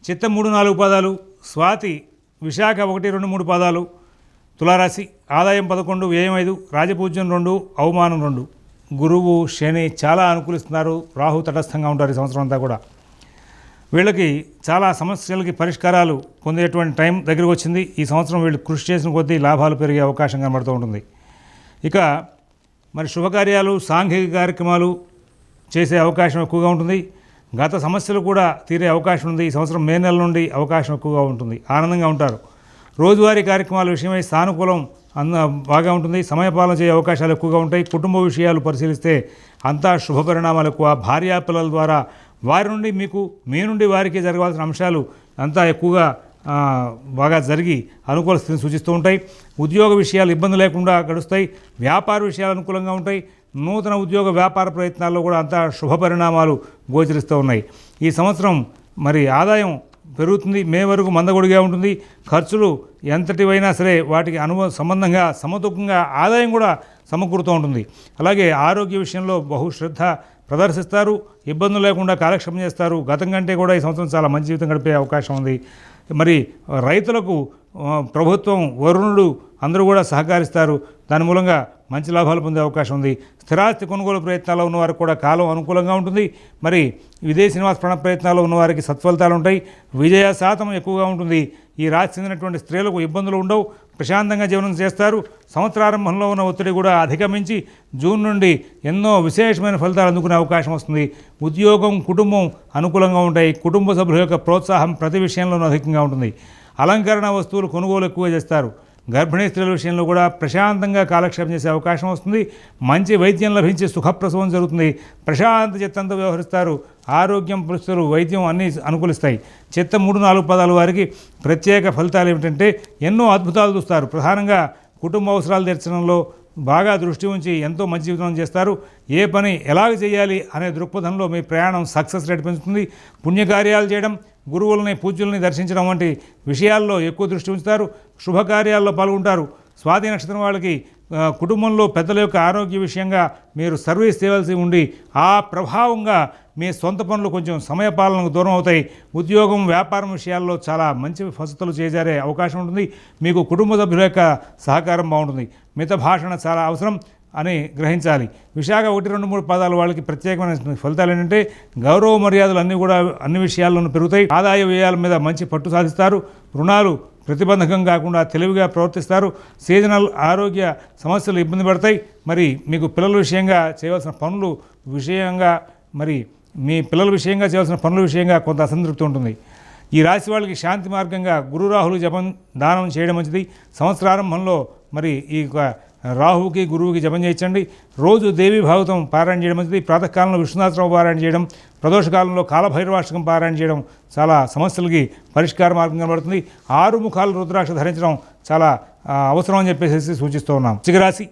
చిత్త మూడు నాలుగు పదాలు స్వాతి విశాఖ ఒకటి రెండు మూడు పదాలు తులారాశి ఆదాయం పదకొండు వ్యయం ఐదు రాజపూజ్యం రెండు అవమానం రెండు. గురువు శని చాలా అనుకూలిస్తున్నారు. రాహు తటస్థంగా ఉంటారు ఈ సంవత్సరం అంతా కూడా. వీళ్ళకి చాలా సమస్యలకి పరిష్కారాలు పొందేటువంటి టైం దగ్గరకు వచ్చింది. ఈ సంవత్సరం వీళ్ళు కృషి చేసిన కొద్దీ లాభాలు పెరిగే అవకాశం కనబడుతూ ఉంటుంది. ఇక మరి శుభకార్యాలు సాంఘిక కార్యక్రమాలు చేసే అవకాశం ఎక్కువగా ఉంటుంది. గత సమస్యలు కూడా తీరే అవకాశం ఉంది. ఈ సంవత్సరం మే నెల నుండి అవకాశం ఎక్కువగా ఉంటుంది. ఆనందంగా ఉంటారు. రోజువారీ కార్యక్రమాల విషయమై సానుకూలం అంద బాగా ఉంటుంది. సమయపాలన చేయ అవకాశాలు ఎక్కువగా ఉంటాయి. కుటుంబ విషయాలు పరిశీలిస్తే అంతా శుభ పరిణామాలు ఎక్కువ భార్యా పిల్లల ద్వారా వారి నుండి మీకు మీ నుండి వారికి జరగాల్సిన అంశాలు అంతా ఎక్కువగా బాగా జరిగి అనుకూల స్థితిని సూచిస్తూ ఉంటాయి. ఉద్యోగ విషయాలు ఇబ్బంది లేకుండా గడుస్తాయి. వ్యాపార విషయాలు అనుకూలంగా ఉంటాయి. నూతన ఉద్యోగ వ్యాపార ప్రయత్నాల్లో కూడా అంతా శుభ పరిణామాలు గోచరిస్తూ ఉన్నాయి. ఈ సంవత్సరం మరి ఆదాయం పెరుగుతుంది మే వరకు మందగొడిగా ఉంటుంది. ఖర్చులు ఎంతటివైనా సరే వాటికి అనుభవ సంబంధంగా సమతూకంగా ఆదాయం కూడా సమకూరుతూ ఉంటుంది. అలాగే ఆరోగ్య విషయంలో బహుశ్రద్ధ ప్రదర్శిస్తారు. ఇబ్బందులు లేకుండా కాలక్షేపం చేస్తారు. గతం కంటే కూడా ఈ సంవత్సరం చాలా మంచి జీవితం గడిపే అవకాశం ఉంది. మరి రైతులకు ప్రభుత్వం వరుణుడు అందరూ కూడా సహకరిస్తారు. దాని మూలంగా మంచి లాభాలు పొందే అవకాశం ఉంది. స్థిరాస్తి కొనుగోలు ప్రయత్నాల్లో ఉన్నవారికి కూడా కాలం అనుకూలంగా ఉంటుంది. మరి విదేశీ నివాస ప్రణ ప్రయత్నాల్లో ఉన్నవారికి సత్ఫలితాలు ఉంటాయి. విజయ శాతం ఎక్కువగా ఉంటుంది. ఈ రాశి చెందినటువంటి స్త్రీలకు ఇబ్బందులు ఉండవు. ప్రశాంతంగా జీవనం చేస్తారు. సంవత్సరారంభంలో ఉన్న ఒత్తిడి కూడా అధిగమించి జూన్ నుండి ఎన్నో విశేషమైన ఫలితాలు అందుకునే అవకాశం వస్తుంది. ఉద్యోగం కుటుంబం అనుకూలంగా ఉంటాయి. కుటుంబ సభ్యుల యొక్క ప్రోత్సాహం ప్రతి విషయంలోనూ అధికంగా ఉంటుంది. అలంకరణ వస్తువులు కొనుగోలు ఎక్కువ చేస్తారు. గర్భిణీ స్త్రీల విషయంలో కూడా ప్రశాంతంగా కాలక్షేపం చేసే అవకాశం వస్తుంది. మంచి వైద్యం లభించి సుఖప్రసవం జరుగుతుంది. ప్రశాంత చిత్తంతో వ్యవహరిస్తారు. ఆరోగ్యం పురుషులు వైద్యం అన్నీ అనుకూలిస్తాయి. చిత్త మూడు నాలుగు పదాల వారికి ప్రత్యేక ఫలితాలు ఏమిటంటే ఎన్నో అద్భుతాలు చూస్తారు. ప్రధానంగా కుటుంబ అవసరాలు తీర్చడంలో బాగా దృష్టి ఉంచి ఎంతో మంచి జీవితం చేస్తారు. ఏ పని ఎలాగ చేయాలి అనే దృక్పథంలో మీ ప్రయాణం సక్సెస్ రేట్ పెంచుతుంది. పుణ్యకార్యాలు చేయడం గురువులని పూజ్యుల్ని దర్శించడం వంటి విషయాల్లో ఎక్కువ దృష్టి ఉంచుతారు. శుభకార్యాల్లో పాల్గొంటారు. స్వాతి నక్షత్రం వాళ్ళకి కుటుంబంలో పెద్దల యొక్క ఆరోగ్య విషయంగా మీరు సర్వీస్ చేయవలసి ఉండి ఆ ప్రభావంగా మీ సొంత పనులు కొంచెం సమయపాలనకు దూరం అవుతాయి. ఉద్యోగం వ్యాపారం విషయాల్లో చాలా మంచి వసతులు చేజారే అవకాశం ఉంటుంది. మీకు కుటుంబ సభ్యుల యొక్క సహకారం బాగుంటుంది. మిత భాషణ చాలా అవసరం. అని గ్రహించాలి. విశాఖ ఒకటి రెండు మూడు పదాలు వాళ్ళకి ప్రత్యేకమైన ఫలితాలు ఏంటంటే గౌరవ మర్యాదలు అన్నీ కూడా అన్ని విషయాల్లోనూ పెరుగుతాయి. ఆదాయ వ్యయాల మీద మంచి పట్టు సాధిస్తారు. రుణాలు ప్రతిబంధకం కాకుండా తెలివిగా ప్రవర్తిస్తారు. సీజనల్ ఆరోగ్య సమస్యలు ఇబ్బంది పడతాయి. మరి మీకు పిల్లల విషయంగా చేయవలసిన పనులు విషయంగా మరి మీ పిల్లల విషయంగా చేయవలసిన పనుల విషయంగా కొంత అసంతృప్తి ఉంటుంది. ఈ రాశి వాళ్ళకి శాంతి మార్గంగా గురురాహులు జపం దానం చేయడం మంచిది. సంవత్సరారంభంలో మరి ఈ యొక్క రాహువుకి గురువుకి జపం చేయించండి. రోజు దేవి భాగవతం పారాయణ చేయడం మంచిది ప్రాతకాలంలో విష్ణునాథరావు పారాయణ చేయడం ప్రదోషకాలంలో కాలభైరవాష్టకం పారాయణ చేయడం చాలా సమస్యలకి పరిష్కార మార్గం కనబడుతుంది. ఆరు ముఖాలు రుద్రాక్ష ధరించడం చాలా అవసరం అని చెప్పేసి సూచిస్తూ ఉన్నాం. చిగరాశి